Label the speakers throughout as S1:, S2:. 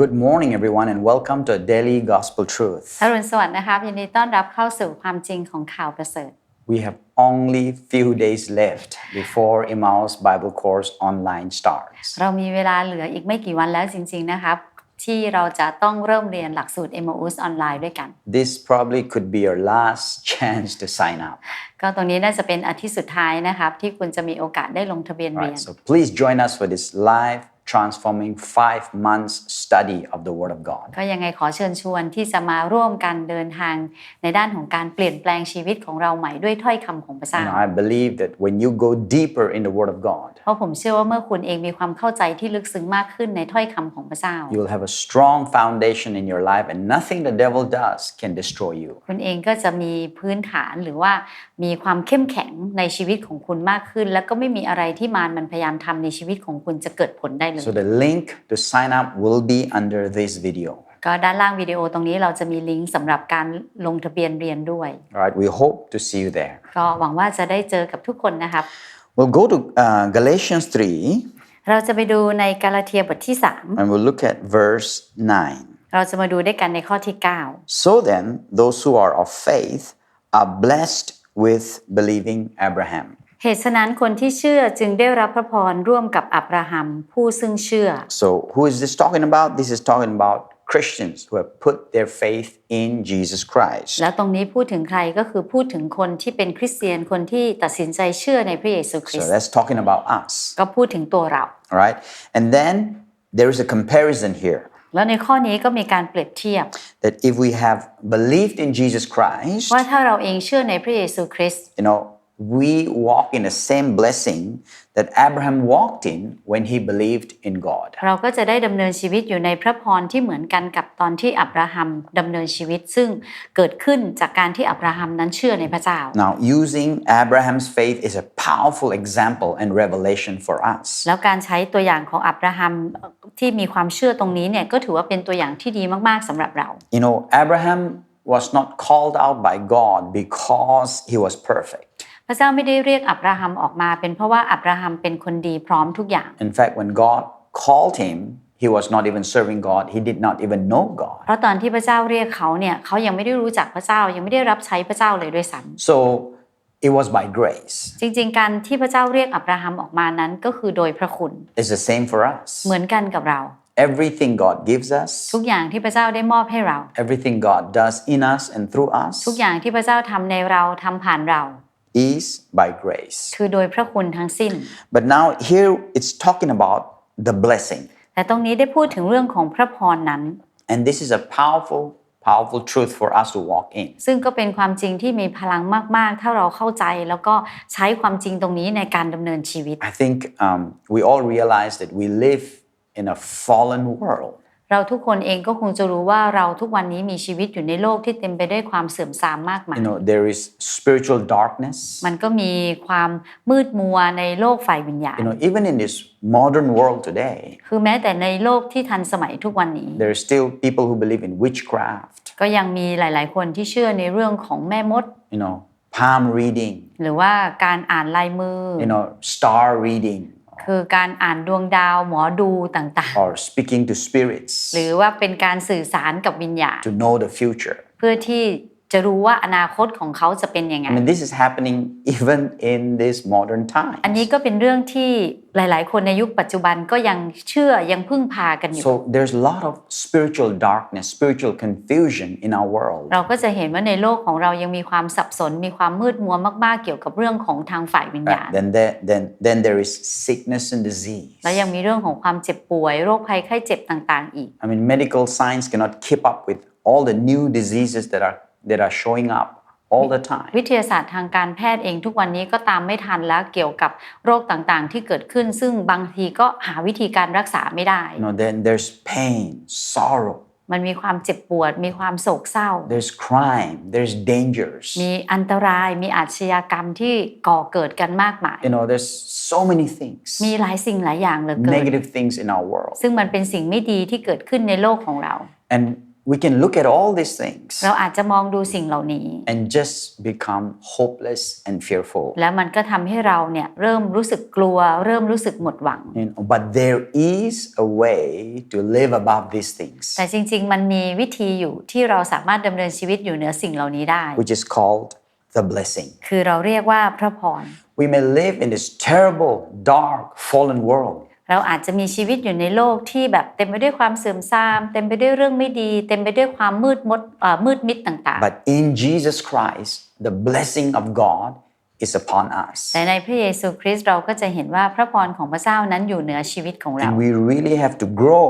S1: Good morning, everyone, and welcome to Daily Gospel Truth.
S2: อรุณสวัสดิ์นะครับยินดีต้อนรับเข้าสู่ความจริงของข่าวประเสริฐ
S1: We have only few days left before Emmaus Bible Course online starts.
S2: เรามีเวลาเหลืออีกไม่กี่วันแล้วจริง ๆ นะครับ ที่เราจะต้องเริ่มเรียนหลักสูตร m อ u s ออนไลน์ด้วยกัน
S1: This probably could be your last chance to sign up.
S2: ก็ตรงนี้น่าจะเป็นอาทิตย์สุดท้ายนะครับ ที่คุณจะมีโอกาสได้ลงทะเบียน
S1: All
S2: เรีย
S1: right,
S2: น
S1: so please join us for this live, transforming five months study of the Word of God.
S2: ก็ยังไงขอเชิญชวนที่จะมาร่วมกันเดินทางในด้านของการเปลี่ยนแปลงชีวิตของเราใหม่ด้วยถ้อยคำของพระ
S1: You
S2: เจ้า
S1: know, I believe that when you go deeper in the Word of God,
S2: เพราะผมเชื่อว่าเมื่อคุณเองมีความเข้าใจที่ลึกซึ้งมากขึ้นในถ้อยคำของพระเจ้า
S1: you will have a strong foundation in your life, and nothing the devil does can destroy you.
S2: คุณเองก็จะมีพื้นฐานหรือว่ามีความเข้มแข็งในชีวิตของคุณมากขึ้น แล้วก็ไม่มีอะไรที่มารมันพยายามทำในชีวิตของคุณจะเกิดผลได้เลย
S1: So the link to sign up will be under this video.
S2: ก็ด้านล่างวิดีโอตรงนี้เราจะมีลิงก์สำหรับการลงทะเบียนเรียนด้วย
S1: All right, we hope to see you there.
S2: ก็หวังว่าจะได้เจอกับทุกคนนะครับ
S1: We'll go to uh, Galatians 3
S2: เราจะไปดูในกาลาเทียบทที่
S1: and we'll look at verse 9.
S2: 3 เราจะมาดูด้วยกันในข้อที่
S1: So then, those who are of faith are blessed with believing Abraham.
S2: 9เหตุฉะนั้นคนที่เชื่อจึงได้รับพระพรร่วมกับอับราฮัมผู้ซึ่งเชื่อ
S1: So, who is this talking about? This is talking about Christians who have put their faith in Jesus Christ.
S2: แล้วตรงนี้พูดถึงใครก็คือพูดถึงคนที่เป็นคริสเตียนคนที่ตัดสินใจเชื่อในพระเยซูคริส
S1: So,
S2: ต์
S1: that's talking about us.
S2: ก็พูดถึงตัวเรา
S1: All right, and then there is a comparison here
S2: แล้วในข้อนี้ก็มีการเปรียบเทียบ
S1: that if we have believed in Jesus Christ,
S2: ว่าถ้าเราเองเชื่อในพระเยซูคริสต์
S1: you know, we walk in the same blessing that Abraham walked in when he believed in God.
S2: เราก็จะได้ดำเนินชีวิตอยู่ในพระพรที่เหมือนกันกับตอนที่อับราฮัมดำเนินชีวิต ซึ่งเกิดขึ้นจากการที่อับราฮัมนั้นเชื่อในพระเจ้า
S1: Now, using Abraham's faith is a powerful example and revelation for us.
S2: แล้วการใช้ตัวอย่างของอับราฮัมที่มีความเชื่อตรงนี้เนี่ยก็ถือว่าเป็นตัวอย่างที่ดีมากๆสำหรับเรา
S1: You know, Abraham was not called out by God because he was perfect.
S2: พระเจ้าไม่ได้เรียกอับราฮัมออกมา เป็นเพราะว่าอับราฮัมเป็นคนดีพร้อมทุกอย่าง
S1: In fact, when God called him, he was not even serving God. He did not even know God.
S2: เพราะตอนที่พระเจ้าเรียกเขาเนี่ยเขายังไม่ได้รู้จักพระเจ้ายังไม่ได้รับใช้พระเจ้าเลยด้วยซ้ำ
S1: So it was by grace.
S2: จริงๆ การที่พระเจ้าเรียกอับราฮัมออกมานั้นก็คือโดยพระคุณ
S1: It's the same for us.
S2: เหมือนกันกับเรา
S1: Everything God gives us,
S2: ทุกอย่างที่พระเจ้าได้มอบให้เรา
S1: everything God does in us and through
S2: ทุก
S1: us
S2: อย่างที่พระเจ้าทำในเราทำผ่านเรา
S1: is by grace.
S2: คือโดยพระคุณทั้งสิ้น
S1: But now here it's talking about the blessing.
S2: แต่ตรงนี้ได้พูดถึงเรื่องของพระพรนั้น
S1: And this is a powerful, powerful truth for us to walk in.
S2: ซึ่งก็เป็นความจริงที่มีพลังมาก ๆ ถ้าเราเข้าใจแล้วก็ใช้ความจริงตรงนี้ในการดำเนินชีวิต
S1: I think um, we all realize that we live in a fallen world.
S2: เราทุกคนเองก็คงจะรู้ว่าเราทุกวันนี้มีชีวิตอยู่ในโลกที่เต็มไปด้วยความเสื่อมทรามมากมาย
S1: You know, there is spiritual darkness.
S2: มันก็มีความมืดมัวในโลกฝ่ายวิญญาณ
S1: You know, even in this modern world today,
S2: คือแม้แต่ในโลกที่ทันสมัยทุกวันนี้
S1: there are still people who believe in witchcraft,
S2: ก็ยังมีหลาย ๆ คนที่เชื่อในเรื่องของแม่มด
S1: you know, palm reading,
S2: หรือว่าการอ่านลายมือ
S1: you know, star reading,
S2: คือการอ่านดวงดาวหมอดูต่าง
S1: or speaking to spirits
S2: ๆหรือว่าเป็นการสื่อสารกับวิญญาณ
S1: to know the future.
S2: เพื่อที่ จะรู้ว่าอนาคตของเขาจะเป็นยังไง
S1: I mean, this is happening even in this modern time.
S2: อันนี้ก็เป็นเรื่องที่หลาย ๆ คนในยุคปัจจุบันก็ยังเชื่อยังพึ่งพากันอยู่
S1: So there's a lot of spiritual darkness, spiritual confusion in our world.
S2: เราก็จะเห็นว่าในโลกของเรายังมีความสับสนมีความมืดมัวมาก ๆ เกี่ยวกับเรื่องของทางฝ่ายวิญญาณ
S1: Right? Then there, then, then there is sickness and disease.
S2: และยังมีเรื่องของความเจ็บป่วย โรคภัยไข้เจ็บต่าง ๆ อีก
S1: I mean, medical science cannot keep up with all the new diseases that are that are showing up all the time.
S2: วิทยาศาสตร์ทางการแพทย์เองทุกวันนี้ก็ตามไม่ทันแล้วเกี่ยวกับโรคต่างๆ ที่เกิดขึ้น ซึ่งบางทีก็หาวิธีการรักษาไม่ได้
S1: You know, then there's pain, sorrow,
S2: มันมีความเจ็บปวด มีความโศกเศร้า
S1: there's crime, there's dangers.
S2: มีอันตรายมีอาชญากรรมที่ก่อเกิดกันมากมาย
S1: You know, there's so many things,
S2: มีหลายสิ่งหลายอย่างเหลือเกิน
S1: negative things in our world.
S2: ซึ่งมันเป็นสิ่งไม่ดีที่เกิดขึ้นในโลกของเรา
S1: And we can look at all these things
S2: เราอาจจะมองดูสิ่งเหล่านี้
S1: and just become hopeless and fearful.
S2: แล้วมันก็ทำให้เราเนี่ยเริ่มรู้สึกกลัว เริ่มรู้สึกหมดหวัง
S1: You know, but there is a way to live above these things,
S2: แต่จริง ๆ มันมีวิธีอยู่ที่เราสามารถดำเนินชีวิตอยู่เหนือสิ่งเหล่านี้ได้
S1: which is called the blessing.
S2: คือเราเรียกว่าพระพร
S1: We may live in this terrible, dark, fallen world,
S2: เราอาจจะมีชีวิตอยู่ในโลกที่แบบเต็มไปด้วยความเสื่อมทราม เต็มไปด้วยเรื่องไม่ดี เต็มไปด้วยความมืดมดเอ่อมืดมิดต่าง
S1: but in Jesus Christ, the blessing of God is upon us.
S2: ๆแต่ในพระเยซูคริสต์เราก็จะเห็นว่าพระพรของพระเจ้านั้นอยู่เหนือชีวิตของเรา
S1: And we really have to grow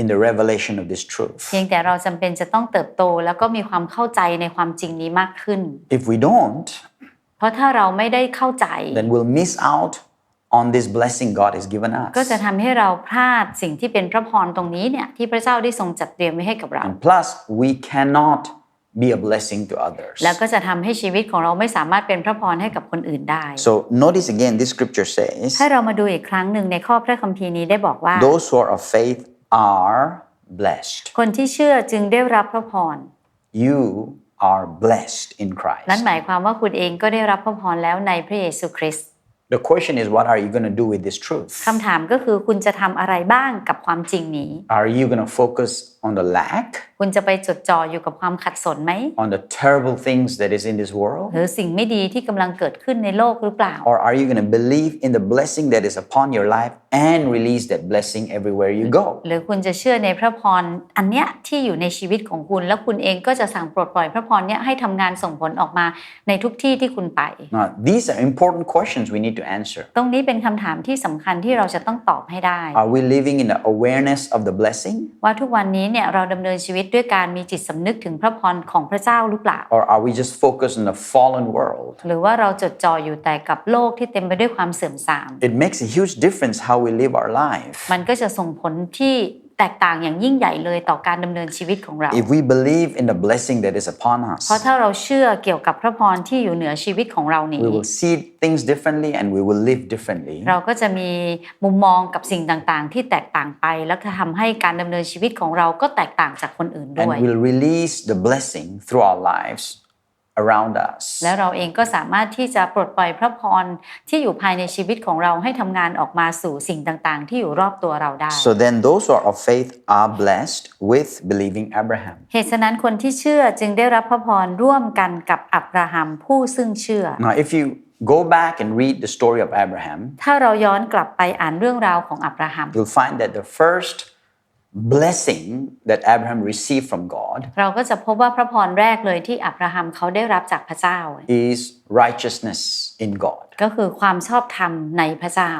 S1: in the revelation of this truth.
S2: เพียงแต่เราจำเป็นจะต้องเติบโตแล้วก็มีความเข้าใจในความจริงนี้มากขึ้น
S1: If we don't,
S2: เพราะถ้าเราไม่ได้เข้าใจ
S1: then we'll miss out on this blessing God has given
S2: ก็
S1: us.
S2: จะทำให้เราพลาดสิ่งที่เป็นพระพรตรงนี้เนี่ยที่พระเจ้าได้ทรงจัดเตรียมไว้ให้กับเรา
S1: And plus, we cannot be a blessing to others.
S2: แล้วก็จะทำให้ชีวิตของเราไม่สามารถเป็นพระพรให้กับคนอื่นได้
S1: So notice again, this scripture says,
S2: ให้เรามาดูอีกครั้งหนึ่งในข้อพระคัมภีร์นี้ได้บอกว่า
S1: those who are of faith are blessed.
S2: คนที่เชื่อจึงได้รับพระพร
S1: You are blessed in
S2: นั่น
S1: Christ.
S2: หมายความว่าคุณเองก็ได้รับพระพรแล้วในพระเยซูคริสต์
S1: The question is, what are you going to do with this truth?
S2: คำถามก็คือคุณจะทำอะไรบ้างกับความจริงนี้
S1: Are you going to focus on the lack,
S2: คุณจะไปจดจ่ออยู่กับความขัดสนไหม
S1: on the terrible things that is in this world?
S2: หรือสิ่งไม่ดีที่กำลังเกิดขึ้นในโลกหรือเปล่า
S1: Or are you going to believe in the blessing that is upon your life and release that blessing everywhere you go?
S2: หรือคุณจะเชื่อในพระพรอันเนี้ยที่อยู่ในชีวิตของคุณ แล้วคุณเองก็จะสั่งปลดปล่อยพระพรเนี้ยให้ทำงานส่งผลออกมาในทุกที่ที่คุณไป
S1: Now, these are important questions we need to answer.
S2: ตรงนี้เป็นคำถามที่สำคัญที่เราจะต้องตอบให้ได้
S1: Are we living in the awareness of the blessing?
S2: ว่าทุกวันนี้เนี่ยเราดำเนินชีวิตด้วยการมีจิตสำนึกถึงพระพรของพระเจ้าหรือเปล่า
S1: Or are we just focused on the fallen world?
S2: หรือว่าเราจดจ่ออยู่แต่กับโลกที่เต็มไปด้วยความเสื่อมทราม
S1: It makes a huge difference how we live our life.
S2: มันก็จะส่งผลที่แตกต่างอย่างยิ่งใหญ่เลยต่อการดำเนินชีวิตของเรา
S1: If we believe in the blessing that is upon
S2: เพราะ
S1: us,
S2: ถ้าเราเชื่อเกี่ยวกับพระพรที่อยู่เหนือชีวิตของเรานี้
S1: we will see things differently and we will live differently.
S2: เราก็จะมีมุมมองกับสิ่งต่างๆ ที่แตกต่างไป แล้วก็ทำให้การดำเนินชีวิตของเราก็แตกต่างจากคนอื่นด้วย
S1: And we'll release the blessing through our lives around us.
S2: และเราเองก็สามารถที่จะปลดปล่อยพระพรที่อยู่ภายในชีวิตของเราให้ทำงานออกมาสู่สิ่งต่างๆ ที่อยู่รอบตัวเราได้
S1: So then, those who are of faith are blessed with believing Abraham.
S2: เหตุฉะนั้นคนที่เชื่อจึงได้รับพระพรร่วมกันกับอับราฮัมผู้ซึ่งเชื่อ
S1: Now, if you go back and read the story of Abraham,
S2: ถ้าเราย้อนกลับไปอ่านเรื่องราวของอับราฮัม
S1: you'll find that the first blessing that Abraham received from God
S2: เราก็จะพบว่าพระพรแรกเลยที่อับราฮัมเขาได้รับจากพระเจ้า
S1: is righteousness in God.
S2: ก็คือความชอบธรรมในพระเจ้า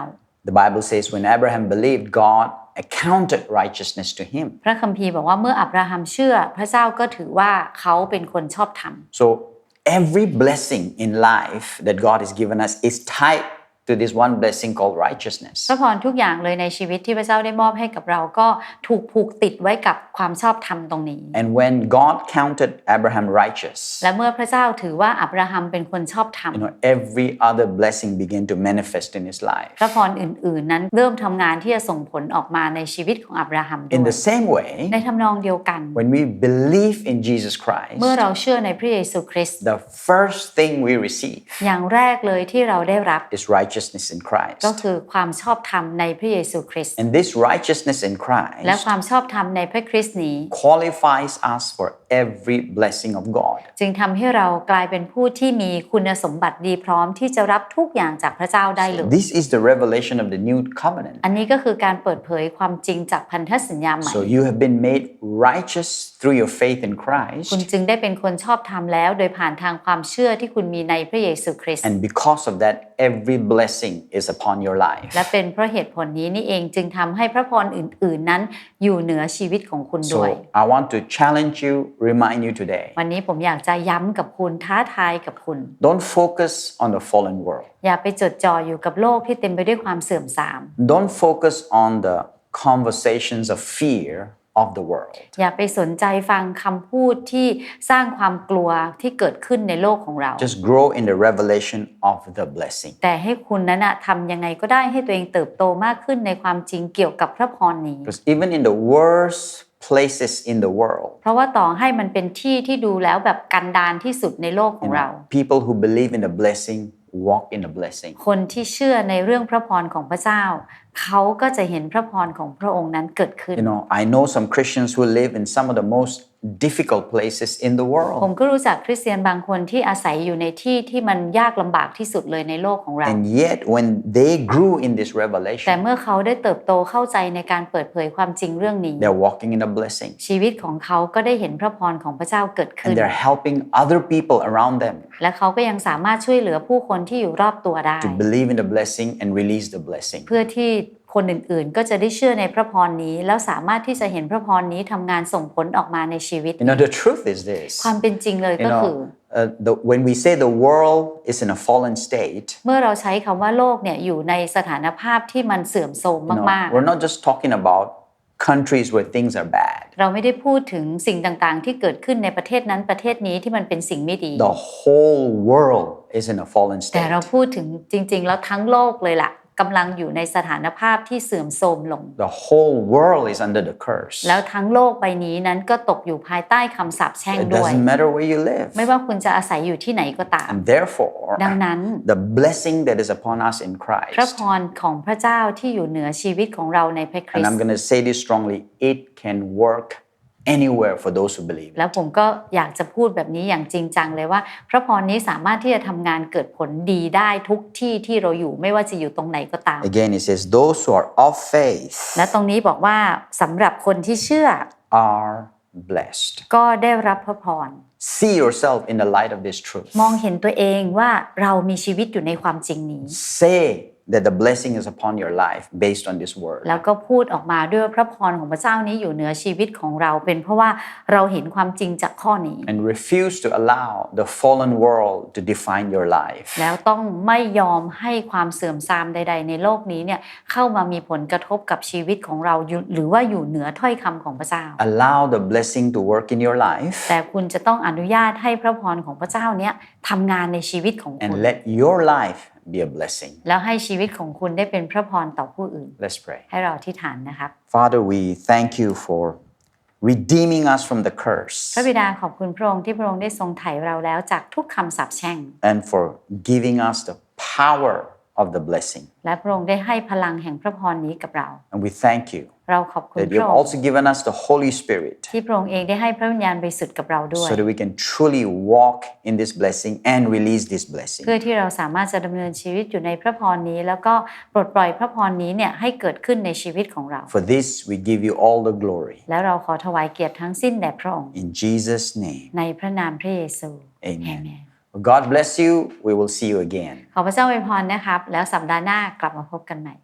S1: The Bible says when Abraham believed, God accounted righteousness to him.
S2: พระคัมภีร์บอกว่าเมื่ออับราฮัมเชื่อ พระเจ้าก็ถือว่าเขาเป็นคนชอบธรรม
S1: So every blessing in life that God has given us is tied to this one blessing called righteousness.
S2: พระพรทุกอย่างเลยในชีวิตที่พระเจ้าได้มอบให้กับเราก็ถูกผูกติดไว้กับความชอบธรรมตรงนี้
S1: And when God counted Abraham righteous,
S2: และเมื่อพระเจ้าถือว่าอับราฮัมเป็นคนชอบธรรม
S1: you know, every other blessing began to manifest in his life.
S2: พระพรอื่นๆนั้นเริ่มทำงานที่จะส่งผลออกมาในชีวิตของอับราฮัมด้
S1: In
S2: วย
S1: the same way,
S2: ในทำนองเดียวกัน
S1: when we believe in Jesus Christ,
S2: เมื่อเราเชื่อในพระเยซูคริสต์
S1: the first thing we receive
S2: อย่างแรกเลยที่เราได้รับ
S1: is righteousness in Christ.
S2: ก็คือความชอบธรรมในพระเยซูคริสต์
S1: And this righteousness in
S2: และ
S1: Christ
S2: ความชอบธรรมในพระคริสต์นี้
S1: qualifies us for every blessing of God.
S2: จึงทำให้เรากลายเป็นผู้ที่มีคุณสมบัติดีพร้อมที่จะรับทุกอย่างจากพระเจ้าได้เลย
S1: This is the revelation of the new covenant.
S2: อันนี้ก็คือการเปิดเผยความจริงจากพันธสัญญาใหม่
S1: So you have been made righteous through your faith in
S2: คุณ
S1: Christ.
S2: จึงได้เป็นคนชอบธรรมแล้ว โดยผ่านทางความเชื่อที่คุณมีในพระเยซูคริสต์
S1: And because of that, every blessing is upon your life.
S2: และเป็นเพราะเหตุผลนี้นี่เองจึงทำให้พระพรอื่น ๆ นั้นอยู่เหนือชีวิตของคุณด้วย
S1: So I want to challenge you, remind you today
S2: วันนี้ผมอยากจะย้ำกับคุณท้าทายกับคุณ
S1: don't focus on the fallen world.
S2: อย่าไปจดจ่ออยู่กับโลกที่เต็มไปด้วยความเสื่อมทราม
S1: Don't focus on the conversations of fear of the world.
S2: อย่าไปสนใจฟังคำพูดที่สร้างความกลัวที่เกิดขึ้นในโลกของเรา
S1: Just grow in the revelation of the blessing.
S2: แต่ให้คุณนั้นนะทำยังไงก็ได้ให้ตัวเองเติบโตมากขึ้นในความจริงเกี่ยวกับพระพรนี้
S1: Because even in the worst places in the world,
S2: เพราะว่าต่อให้มันเป็นที่ที่ดูแล้วแบบกันดานที่สุดในโลกของ
S1: you
S2: เรา
S1: know, people who believe in the blessing walk in the blessing.
S2: คนที่เชื่อในเรื่องพระพรของพระเจ้า เขาก็จะเห็นพระพรของพระองค์นั้นเกิดขึ้น
S1: You know, I know some Christians who live in some of the most difficult places in the
S2: ผม
S1: world.
S2: ก็รู้จักคริสเตียนบางคนที่อาศัยอยู่ในที่ที่มันยากลำบากที่สุดเลยในโลกของเรา
S1: And yet, when they grew in this
S2: แต่
S1: revelation,
S2: เมื่อเขาได้เติบโตเข้าใจในการเปิดเผยความจริงเรื่องนี้
S1: they're walking in a blessing
S2: ชีวิตของเขาก็ได้เห็นพระพรของพระเจ้าเกิดขึ้
S1: and
S2: น
S1: they're helping other people around them
S2: และเขาก็ยังสามารถช่วยเหลือผู้คนที่อยู่รอบตัวได้
S1: to believe in the blessing and release the blessing.
S2: เพื่อที่ คนอื่นๆ ก็จะได้เชื่อในพระพรนี้ แล้วสามารถที่จะเห็นพระพรนี้ทำงานส่งผลออกมาในชีวิต
S1: You know, the truth is this
S2: ความเป็นจริงเลย
S1: you
S2: ก็คือ
S1: know, uh, the, when we say the world is in a fallen state,
S2: เมื่อเราใช้คำว่าโลกเนี่ยอยู่ในสถานภาพที่มันเสื่อมโทรม
S1: you know,
S2: มาก
S1: we're not just talking about countries where things are bad.
S2: ๆเราไม่ได้พูดถึงสิ่งต่างๆ ที่เกิดขึ้นในประเทศนั้นประเทศนี้ที่มันเป็นสิ่งไม่ดี
S1: The whole world is in a fallen
S2: แต่
S1: state.
S2: เราพูดถึงจริง ๆ แล้วทั้งโลกเลยล่ะ กำลังอยู่ในสถานภาพที่เสื่อมโทรมลง
S1: The whole world is under the curse.
S2: แล้วทั้งโลกใบนี้นั้นก็ตกอยู่ภายใต้คำสาปแช่ง
S1: It
S2: ด้วย
S1: doesn't matter where you live.
S2: ไม่ว่าคุณจะอาศัยอยู่ที่ไหนก็ตาม
S1: And therefore,
S2: ดังนั้น
S1: the blessing that is upon us in
S2: พระ
S1: Christ,
S2: พรของพระเจ้าที่อยู่เหนือชีวิตของเราในพระคริ
S1: and
S2: ส
S1: I'm
S2: ต์
S1: going to say this strongly, it can work anywhere for those who believe.
S2: แล้วผมก็อยากจะพูดแบบนี้อย่างจริงจังเลยว่า พระพรนี้สามารถที่จะทำงานเกิดผลดีได้ทุกที่ที่เราอยู่ไม่ว่าจะอยู่ตรงไหนก็ตาม
S1: Again, it says, those who are of faith
S2: และตรงนี้บอกว่าสำหรับคนที่เชื่อ
S1: are blessed.
S2: ก็ได้รับพระพร
S1: See yourself in the light of this truth.
S2: มองเห็นตัวเองว่าเรามีชีวิตอยู่ในความจริงนี้
S1: Say that the blessing is upon your life based on this word.
S2: แล้วก็พูดออกมาด้วยว่าพระพรของพระเจ้านี้อยู่เหนือชีวิตของเรา เป็นเพราะว่าเราเห็นความจริงจากข้อนี้
S1: And refuse to allow the fallen world to define your life.
S2: แล้วต้องไม่ยอมให้ความเสื่อมทรามใด ๆ ในโลกนี้เนี่ยเข้ามามีผลกระทบกับชีวิตของเราอยู่หรือว่าอยู่เหนือถ้อยคำของพระเจ้า
S1: Allow the blessing to work in your life
S2: แต่คุณจะต้องอนุญาตให้พระพรของพระเจ้าเนี่ยทำงานในชีวิตของคุณ
S1: and let your life be a blessing.
S2: แล้วให้ชีวิตของคุณได้เป็นพระพรต่อผู้อื่น
S1: Let's pray.
S2: ให้เราที่ฐานนะครับ
S1: Father, we thank you for redeeming us from the
S2: พระ
S1: curse
S2: บิดาขอบคุณพระองค์ที่พระองค์ได้ทรงไถ่เราแล้วจากทุกคำสาปแช่ง
S1: and for giving us the power of the blessing.
S2: และพระองค์ได้ให้พลังแห่งพระพรนี้กับเรา
S1: And we thank you
S2: เราขอบคุณ
S1: that
S2: พ
S1: you've
S2: ระองค์
S1: also given us the Holy Spirit
S2: ที่พระองค์เองได้ให้พระวิญญาณบริสุทธิ์กับเราด้วย
S1: so that we can truly walk in this blessing and release this blessing.
S2: เพื่อที่เราสามารถจะดำเนินชีวิตอยู่ในพระพรนี้ แล้วก็ปลดปล่อยพระพรนี้เนี่ยให้เกิดขึ้นในชีวิตของเรา
S1: For this, we give you all the glory.
S2: แล้วเราขอถวายเกียรติทั้งสิ้นแด่พระองค์
S1: In Jesus' name,
S2: ในพระนามพระเยซู
S1: amen.
S2: Amen.
S1: Well, God bless you we will see you again
S2: ขอพระเจ้าอวยพรนะครับ แล้วสัปดาห์หน้ากลับมาพบกันใหม่